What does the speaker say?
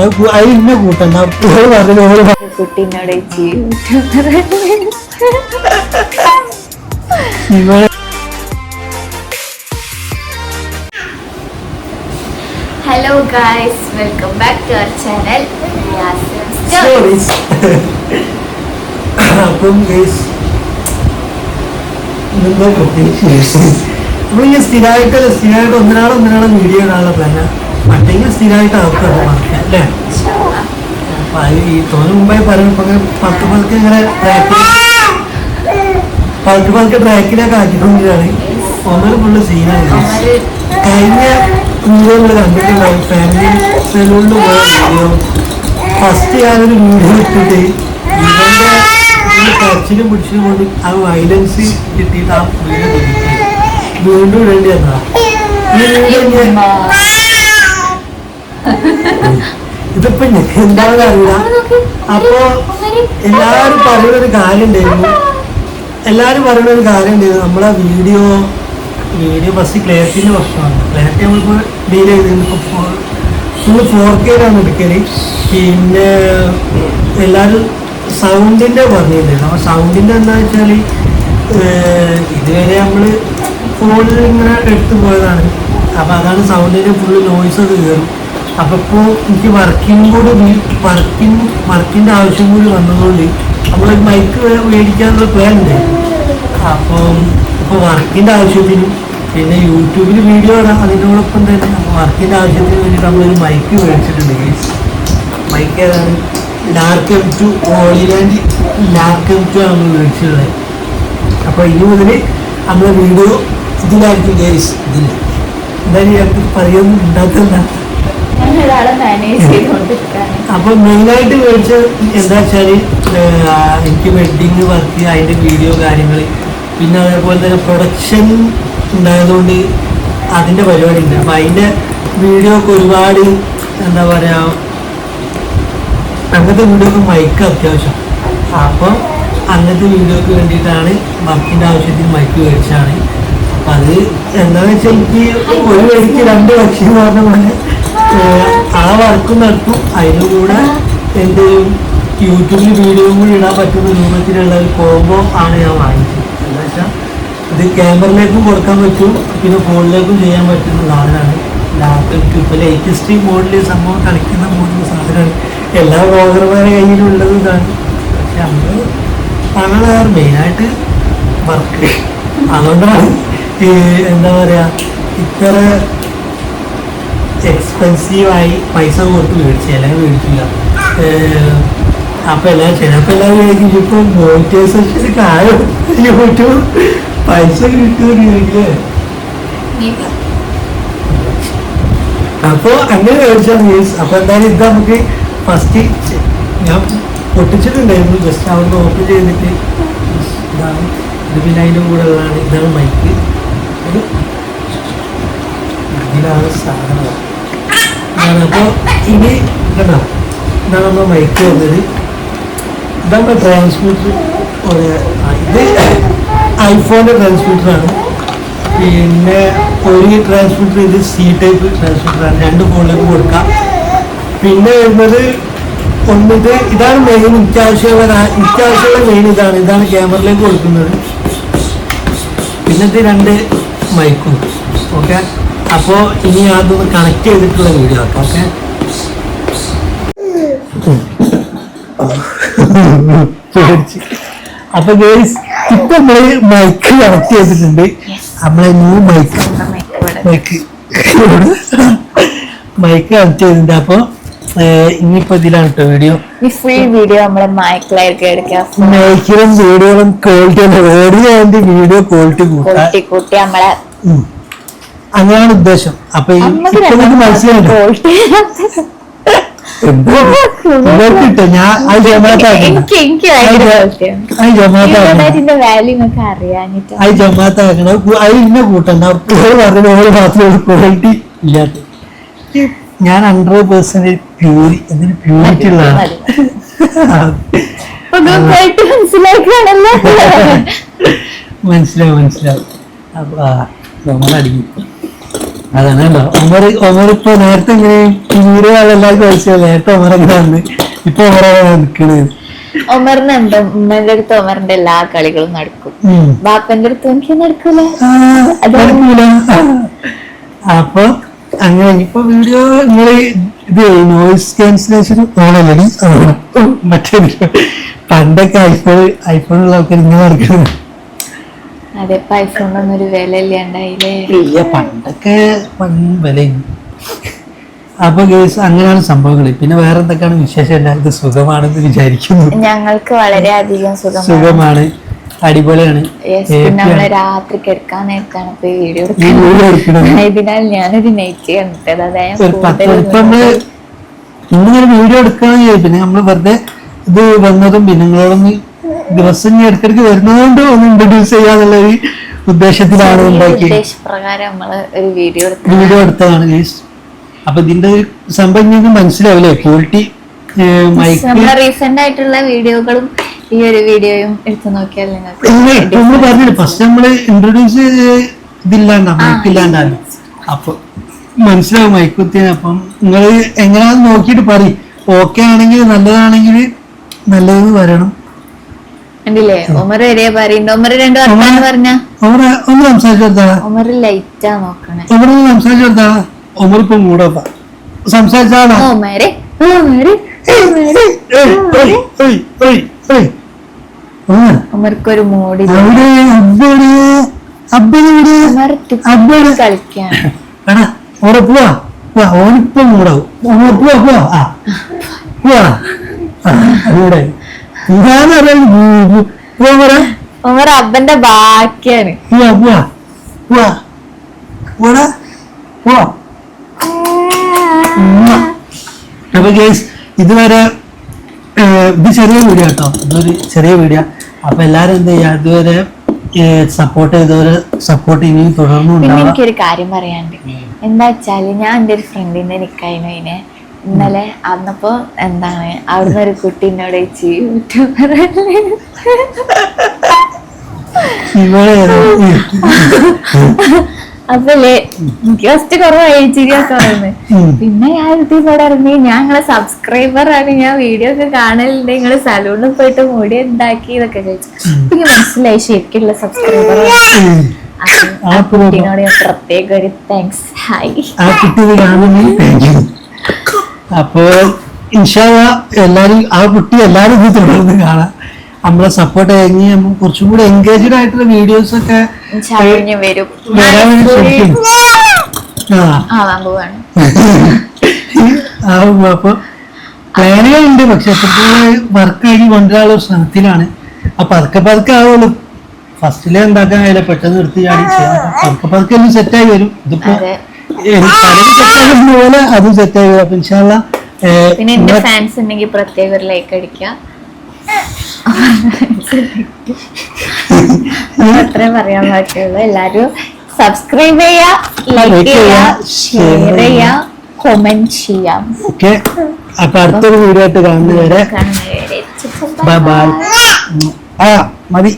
ജമാത്താക്കണ അത് ഇന്ന കൂട്ടണ്ട. പറഞ്ഞു. കുട്ടീനോട് hello guys welcome back to our channel stories അപ്പം ഗൈസ് പ്രത്യേകിച്ച് നമ്മളിങ്ങനെ സ്ഥിരമായിട്ട് സ്ഥിരമായിട്ട് ഒന്നിനാളും ഒന്നിനാളെ വീഡിയോ ഇടാനുള്ള പ്ലാന മറ്റെങ്കിൽ സ്ഥിരമായിട്ട് അവർക്ക് അല്ലേ അപ്പൊ അത് ഈ തോന്നു മുമ്പായി ഇങ്ങനെ പത്ത് പതുക്കെ ഇങ്ങനെ ട്രാക്കിൽ പതുക്കെ പതുക്കെ ട്രാക്കിലൊക്കെ ആക്കിക്കൊണ്ടിരിക്കുകയാണ് ഒന്നര ഫുള്ള് guys. കഴിഞ്ഞ വീഡിയോ നമ്മൾ കണ്ടിട്ടുണ്ടാവും ഫാമിലി സെലൂണിൽ പോയ വീഡിയോ ഫസ്റ്റ് ഞാനൊരു വീഡിയോ ഇട്ടിട്ട് ഇവന്റെ ഇതിന് കരച്ചിലും പിടിച്ചിലും കൊണ്ട് ആ വയലൻസ് കിട്ടിയിട്ട് ആ വീഡിയോ. വീണ്ടും ഇടേണ്ടി വന്നതാ ഈ ഇതിപ്പോ എന്താണെന്ന് അറിയില്ല അപ്പോ എല്ലാരും ഒരു കാര്യം ഉണ്ടായിരുന്നു എല്ലാരും പറയുന്ന ഒരു കാര്യം നമ്മളെ വീഡിയോ വീഡിയോ ഫസ്റ്റ് ക്ലാരിറ്റിന്റെ പ്രശ്നമാണ്. ക്ലാരിറ്റി നമ്മളിപ്പോ ഡീൽ ചെയ്ത് ഫുള്ള് ഫോർ കെയിലാണ് എടുക്കൽ. പിന്നെ എല്ലാവരും സൗണ്ടിന്റെ പറഞ്ഞിട്ടുണ്ടായിരുന്നു അപ്പൊ സൗണ്ടിന്റെ എന്താ വെച്ചാൽ ഇതുവരെ നമ്മൾ ഫോണിൽ ഇങ്ങനെ എടുത്തു പോയതാണ്. അപ്പൊ അതാണ് സൗണ്ടിന്റെ ഫുള്ള് നോയ്സ് ഒക്കെ കയറും. അപ്പോൾ ഇപ്പോൾ എനിക്ക് വർക്കിംഗ് കൂടി വർക്കിംഗ് വർക്കിന്റെ ആവശ്യം കൂടി വന്നതുകൊണ്ട് നമ്മൾ മൈക്ക് മേടിക്കാനുള്ള പ്ലാൻ ഉണ്ട് അപ്പം ഇപ്പോൾ വർക്കിന്റെ ആവശ്യത്തിന് പിന്നെ യൂട്യൂബിൽ വീഡിയോ ഇടാം. അതിനോടൊപ്പം തന്നെ വർക്കിന്റെ ആവശ്യത്തിന് വേണ്ടിയിട്ട് നമ്മളൊരു മൈക്ക് മേടിച്ചിട്ടുണ്ട് guys. മൈക്ക് ഏതാണ്? Dark M two Hollyland dark M two ആണ് മേടിച്ചിട്ടുള്ളത്. അപ്പോൾ ഇനി മുതൽ നമ്മളെ വീഡിയോ ഇതിലായിരിക്കും ഗേസ് ഇതിൽ എന്തായാലും പറയുന്നു ഉണ്ടാക്കണ്ട മാനേജ് അപ്പോൾ മെയിനായിട്ട് മേടിച്ച എന്താ വെച്ചാൽ എനിക്ക് വെഡിങ് വർക്ക് അതിന്റെ വീഡിയോ കാര്യങ്ങൾ പിന്നെ അതേപോലെ തന്നെ പ്രൊഡക്ഷൻ ഉണ്ടായതുകൊണ്ട് അതിന്റെ പരിപാടി ഉണ്ട്. അപ്പൊ അതിന്റെ വീഡിയോ ഒക്കെ ഒരുപാട് എന്താ പറയാ അങ്ങനത്തെ വീഡിയോക്ക് മൈക്ക് അത്യാവശ്യം. അപ്പോൾ അങ്ങനത്തെ വീഡിയോക്ക് വേണ്ടിയിട്ടാണ് വർക്കിന്റെ ആവശ്യത്തിന് മൈക്ക് മേടിച്ചാണ് അപ്പം അത് എന്താണെന്ന് വെച്ചാൽ എനിക്ക് ഒരു വഴിക്ക് രണ്ട് പക്ഷി എന്ന് പറഞ്ഞ പോലെ ആ വർക്കും നടത്തും അതിന്റെ കൂടെ എന്തെങ്കിലും യൂട്യൂബിൽ വീഡിയോ കൂടി ഇടാൻ പറ്റുന്ന രൂപത്തിലുള്ള ഒരു കോംബോ ആണ് ഞാൻ വാങ്ങിച്ചത്. എന്താ വെച്ചാൽ ഇത് ക്യാമറയിലേക്കും കൊടുക്കാൻ പറ്റും പിന്നെ ഫോണിലേക്കും ചെയ്യാൻ പറ്റുന്ന സാധനമാണ്. ലാപ്ടോപ്പ് ഇപ്പോൾ ലേറ്റസ്റ്റ് മോഡിൽ സംഭവം കളിക്കുന്ന മോഡൽ സാധനമാണ്. എല്ലാ ബ്ലോഗർമാരുടെ കയ്യിലുള്ളത് ഇതാണ്. പക്ഷെ നമ്മൾ അങ്ങനെ മെയിനായിട്ട് വർക്ക് അതുകൊണ്ടാണ് എന്താ പറയുക ഇത്ര എക്സ്പെൻസീവായി പൈസ കൊടുത്ത് മേടിച്ചു അല്ലെങ്കിൽ മേടിക്കില്ല അപ്പോൾ എല്ലാം ചിലപ്പോൾ എല്ലാം വിചാരിക്കും ഇപ്പോൾ മോണിറ്റൈസേഷൻ കാര്യം പറ്റുമോ പൈസ കിട്ടുമെന്ന് ചോദിക്കില്ലേ അപ്പോൾ അങ്ങനെ മേടിച്ചാൽ മീൻസ് അപ്പോൾ എന്തായാലും ഇത് നമുക്ക് ഫസ്റ്റ് ഞാൻ പൊട്ടിച്ചിട്ടുണ്ടായിരുന്നു. ജസ്റ്റ് അവിടെ ഓപ്പൺ ചെയ്തിട്ട് ഇതാണ്. ഇത് പിന്നെ അതിന്റെ കൂടെ ഉള്ളതാണ്. ഇതാണ് മൈക്ക് ഇത് ഇതിലാണ് സാധനം. അപ്പോൾ ഇനി കണ്ടോ? ഇതാണ് മൈക്ക് വന്നത്. ഇതാണ് ട്രാൻസ്മിറ്റർ ഇത് ഐഫോണിന്റെ ട്രാൻസ്മിറ്ററാണ് പിന്നെ ഒരു ട്രാൻസ്മിറ്റർ ഇത് സി ടൈപ്പ് ട്രാൻസ്മിറ്ററാണ് രണ്ട് ഫോണിലേക്ക് കൊടുക്കാം. പിന്നെ വരുന്നത് ഒന്നിത് ഇതാണ് മെയിൻ ഇത്യാവശ്യമുള്ള ഇത്യാവശ്യമുള്ള മെയിൻ ഇതാണ്. ഇതാണ് ക്യാമറയിലേക്ക് കൊടുക്കുന്നത്. പിന്നെ ഇത് രണ്ട് മൈക്കും ഓക്കെ അപ്പോൾ ഇനി അതൊന്ന് കണക്ട് ചെയ്തിട്ടുള്ള വീഡിയോ ആക്കാം ഓക്കെ അപ്പൊ ഗേൾസ് ഇപ്പൊ നമ്മൾ മൈക്ക് കണക്ട് ചെയ്തിട്ടുണ്ട്. നമ്മളെ new mic mic mic connect ചെയ്തിട്ടുണ്ട്. അപ്പൊ ഇനിയിപ്പോ ഇതിലാണ് കേട്ടോ വീഡിയോ ഫുൾ വീഡിയോ നമ്മളെ മൈക്കിലായിരിക്കും എടുക്കുക. മൈക്കിലും വീഡിയോകളും quality audio and video quality കൂട്ടി. കൂട്ടി നമ്മളെ. അങ്ങനെയാണ് ഉദ്ദേശം. അപ്പൊ ഈ- മനസ്സിലായിട്ടോ ഞാൻ അത് ജമാത്താക്കണ അത് ഇന്ന കൂട്ടണ്ട. ഓൾ പറഞ്ഞ ഓൾ മാത്രമേ ക്വാളിറ്റി ഇല്ലാത്ത. ഞാൻ ഹൺഡ്രഡ് പെർസെന്റ് പ്യൂരി എന്തിന് പ്യൂരിറ്റി ഉള്ളതാണ് മനസ്സിലാവും മനസ്സിലാവും അപ്പൊ നമ്മളടിക്കും അതാണല്ലോ ഒമർ ഒമർ ഇപ്പൊ നേരത്തെ ഇങ്ങനെ നേരത്തെ ഒമർ എങ്ങനെ വന്ന് ഇപ്പൊ ഒമറാണ് ഒമറിന് എന്താ? ഉമ്മന്റെ അടുത്ത് ഒമറിന്റെ എല്ലാ കളികളും നടക്കും. ബാപ്പന്റെ അടുത്ത് എനിക്ക് നടക്കൂല. അപ്പൊ അങ്ങനെ ഇപ്പൊ വീഡിയോ നിങ്ങൾ ഇത് നോയിസ് ക്യാൻസലേഷൻ ഓണല്ലേ മറ്റേ പണ്ടൊക്കെ ഐഫോൺ ഐഫോണുള്ള ആൾക്കാർ ഇങ്ങനെ നടക്കുന്നത് അതെ പൈസ ഐഫോണിനൊന്നും ഒരു വില ഇല്ലാണ്ടായില്ലേ ഇല്ല പണ്ടൊക്കെ വില അപ്പൊ കേസ് അങ്ങനെയാണ് സംഭവങ്ങൾ പിന്നെ വേറെ എന്തൊക്കെയാണ് വിശേഷം? എല്ലാവർക്കും സുഖമാണെന്ന് വിചാരിക്കുന്നു. ഞങ്ങൾക്ക് വളരെയധികം സുഖമാണ്. സുഖമാണ്. അടിപൊളിയാണ്. നമ്മൾ രാത്രി കിടക്കാൻ നേരത്താണ് ഇപ്പൊ വീഡിയോ ഇതിനാൽ ഞാനൊരു നൈറ്റ് കണ്ടിട്ടത്. അതായത് ഇന്നിങ്ങനെ വീഡിയോ ചോദിച്ചു പിന്നെ നമ്മൾ വെറുതെ ഇത് വന്നതും പിന്നെ നിങ്ങളോടൊന്ന് ദിവസം ഇനി ഇടയ്ക്കിടയ്ക്ക് വരുന്നതുകൊണ്ട് ഒന്ന് ഇൻട്രൊഡ്യൂസ് ചെയ്യാന്നുള്ള ഒരു ഉദ്ദേശത്തിലാണ് ഉണ്ടാക്കി വീഡിയോ എടുത്തു വീഡിയോ എടുത്തതാണ്. ഗൈസ് അപ്പൊ ഇതിന്റെ ഒരു സംഭവം നിങ്ങൾക്ക് മനസ്സിലാവില്ലേ? ക്വാളിറ്റി നമ്മളെ റീസെന്റ് ആയിട്ടുള്ള വീഡിയോകളും ഈ ഒരു വീഡിയോയും എടുത്തു നോക്കിയാൽ നമ്മൾ പറഞ്ഞില്ല ഫസ്റ്റ് നമ്മൾ ഇൻട്രൊഡ്യൂസ് ഇതില്ലാണ്ടാ മൈക്ക് ഇല്ലാണ്ടാണ് അപ്പൊ മനസ്സിലാവും മൈക്ക് കുത്തിയാണ് അപ്പം നിങ്ങൾ എങ്ങനെയാന്ന് നോക്കിയിട്ട് പറയും. ഓക്കെ ആണെങ്കിൽ നല്ലതാണെങ്കിൽ നല്ലതെന്ന് പറയണം. കണ്ടില്ലേ? ഒമർ വരെ പറയുന്നുണ്ട്. ഒമർ രണ്ട് വർത്താനം പറഞ്ഞ? അവിടെ ഒന്ന് ഒമർ ലൈറ്റാ നോക്കണേ. ഒമർ ഇപ്പൊ പോവാ. ഓനിപ്പം കൂടാവും പോവാ പോവാ. പോവാ. അബ്ബന്റെ ബാക്കിയാണ്. അപ്പൊ ഗേസ് ഇതുവരെ ഇത് ചെറിയ വീഡിയോ കേട്ടോ ഇതൊരു ചെറിയ വീഡിയോ അപ്പൊ എല്ലാരും എന്ത് ചെയ്യാ? ഇതുവരെ സപ്പോർട്ട് ചെയ്തവരെ സപ്പോർട്ട് ഇനിയും തുടർന്നു എനിക്കൊരു കാര്യം പറയാണ്ട് എന്താ വെച്ചാൽ ഞാൻ എന്റെ ഒരു ഫ്രണ്ടിന്റെ നിക്കായിരുന്നു ഇതിനെ ഇന്നലെ അന്നപ്പോ എന്താണ്? അവിടുന്ന് ഒരു കുട്ടി എന്നോട് ചേച്ചി യൂട്യൂബർ ഇവിടെ അപ്പല്ലേ? എനിക്ക് ഫസ്റ്റ് കുറവായി ചിരിയൊക്കെ പറയുന്നത് പിന്നെ ഞാൻ ഇവിടെ ഇറങ്ങി ഞാൻ നിങ്ങളെ സബ്സ്ക്രൈബർ ആണ്. ഞാൻ വീഡിയോ ഒക്കെ കാണലുണ്ട്. നിങ്ങൾ സലൂണിൽ പോയിട്ട് മുടി ഉണ്ടാക്കി ഇതൊക്കെ ചോദിച്ചു. അപ്പൊ എനിക്ക് മനസ്സിലായി ശരിക്കുള്ള സബ്സ്ക്രൈബർ. ആ കുട്ടീനോട് ഞാൻ പ്രത്യേക ഒരു താങ്ക്സ് ഹായ് അപ്പോ ഇൻഷാല്ല എല്ലാരും ആ കുട്ടി എല്ലാരും ഇത് തുടർന്ന് കാണാം. നമ്മളെ സപ്പോർട്ട് കഴിഞ്ഞ് നമ്മൾ കുറച്ചും കൂടി എൻഗേജ്ഡ് ആയിട്ടുള്ള വീഡിയോസ് ഒക്കെ വരും. വരാൻ വേണ്ടി അപ്പൊ പ്ലാനുകളുണ്ട് പക്ഷെ വർക്ക് കഴിഞ്ഞ് കൊണ്ടുവരാനുള്ള ശ്രമത്തിലാണ്. അപ്പൊ പതുക്കെ പതുക്കെ ആവുള്ളൂ. ഫസ്റ്റിലെ ഉണ്ടാക്കാൻ കഴിയില്ല പെട്ടെന്ന് നിർത്തി ചാടി ചെയ്യാം. പതുക്കെ പതുക്കെ എല്ലാം സെറ്റായി വരും. ഇതിപ്പോ പോലെ അത് സെറ്റായി ഇൻഷാല്ല പിന്നെ എന്റെ ഫാൻസ് ഉണ്ടെങ്കിൽ പ്രത്യേക ഒരു ലൈക്ക് അടിക്കുക. അത്രേ പറയാൻ പറ്റുള്ളൂ എല്ലാരും സബ്സ്ക്രൈബ് ചെയ്യാ ലൈക്ക് ചെയ്യാ ഷെയർ ചെയ്യാ. കൊമന്റ് ചെയ്യാം. ഓക്കെ അപ്പൊ അടുത്തൊരു വീഡിയോ ആയിട്ട് കാണുന്നവരെ ബൈ ബൈ ആ മതി.